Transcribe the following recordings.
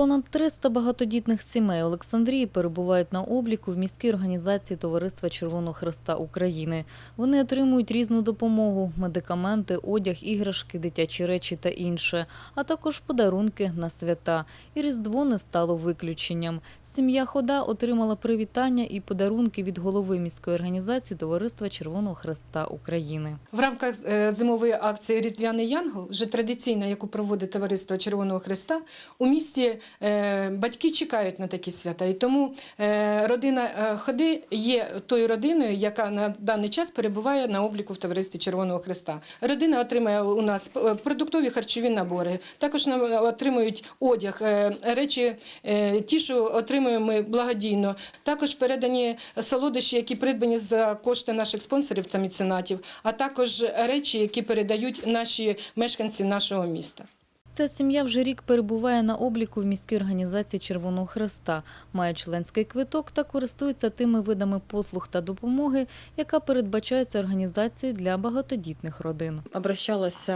Понад 300 багатодітних сімей Олександрії перебувають на обліку в міській організації Товариства Червоного Хреста України. Вони отримують різну допомогу – медикаменти, одяг, іграшки, дитячі речі та інше, а також подарунки на свята. І Різдво не стало виключенням. Сім'я Хода отримала привітання і подарунки від голови міської організації Товариства Червоного Хреста України. В рамках е, зимової акції Різдвяний Янгол, вже традиційна, яку проводить Товариство Червоного Христа, у місті батьки чекають на такі свята. І тому е, родина е, ходи є тою родиною, яка на даний час перебуває на обліку в Товаристві Червоного Христа. Родина отримає у нас е, продуктові харчові набори, також отримують одяг, е, речі, е, ті, що отримуємо ми благодійно. Також передані солодощі, які придбані за кошти наших спонсорів та меценатів, а також речі, які передають наші мешканці нашого міста. Ця сім'я вже рік перебуває на обліку в міській організації Червоного Хреста, має членський квиток та користується тими видами послуг та допомоги, яка передбачається організацією для багатодітних родин. Обращалася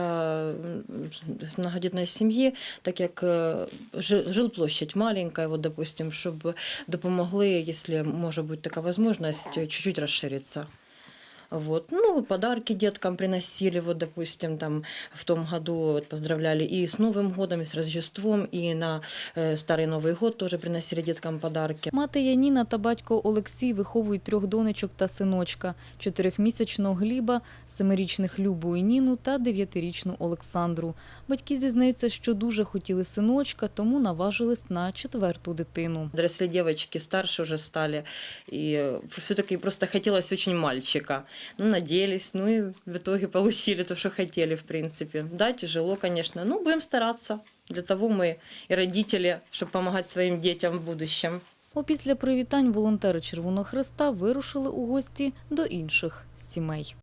з многодітної сім'ї, так як е, жи- жилплощадь маленька, вот, допустим, щоб допомогли, якщо може бути така можливість, чуть-чуть розширитися. Вот. Ну, подарки деткам приносили, вот, допустим, там в том году вот, поздравляли и с Новым годом, и с Рождеством, и на э, Старый Новый год тоже приносили деткам подарки. Мати Яніна та батько Олексій виховують трьох донечок та синочка – чотирьохмісячного Гліба, семирічних Любу і Ніну та дев'ятирічну Олександру. Батьки зізнаються, що дуже хотіли синочка, тому наважились на четверту дитину. Доросли девочки, старше уже стали, и все-таки просто хотелось очень мальчика. Ну, надеялись, ну и в итоге получили то, что хотели, в принципе. Да, тяжело, конечно, ну, будем стараться. Для того мы и родители, чтобы помогать своим детям в будущем. Опісля привітань волонтери Червоного Христа вирушили у гості до інших сімей.